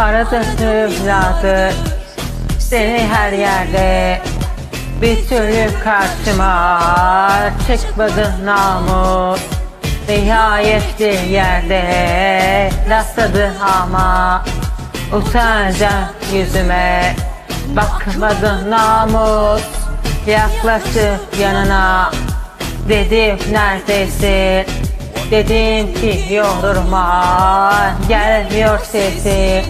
Aradı evladı Seni her yerde Bir türlü karşıma. Çıkmadı namus. Nihayet bir yerde Rastladı ama. Utanca yüzüme. Bakmadı namus. Yaklaştı yanına. Dedim neredesin? Dedim ki yorma Gelmiyor sesi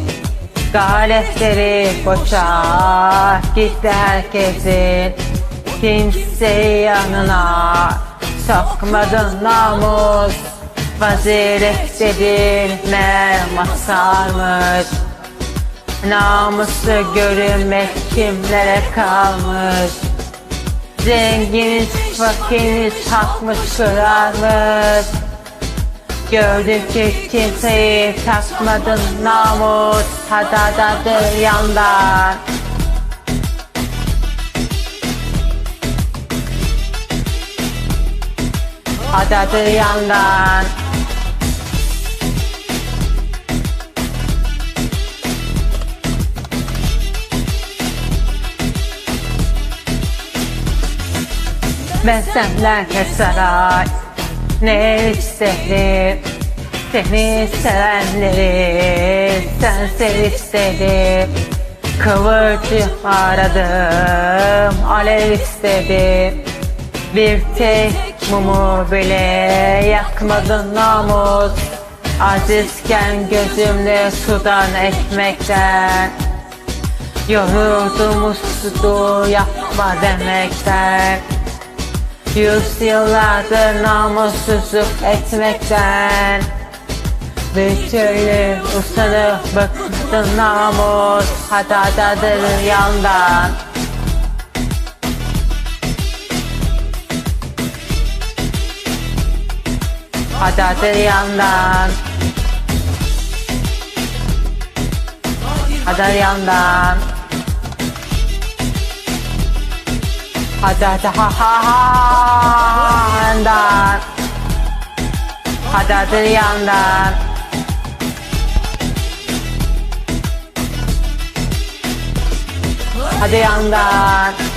Galetleri boşa Gitti herkesin. Kimseyi yanına Sokmadın namus. Fazilet dedin Mermat sarmış. Namuslu görünmek kimlere kalmış? Zenginiz, fakiriz, hakmış, kırarmış Gördüm ki kimseyi. Takmadın namus Hadadadır yandan Hadadır yandan Ben senlerle saray Ne isterim Seni sevenleri Sen sev istedim Kıvırcık aradım Alev istedim Bir tek mumu bile Yakmadın namus Azizken gözümle sudan ekmekten. Yoruldum uslu yapma demekten Yüz yıllardır namussuzluk etmekten. Bir türlü usanıp bıktım namus Hatadadır yandan. Hatadır yandan. Hatadır yandan Hadi ha ha ha yandan hadi yandan Hadi yandan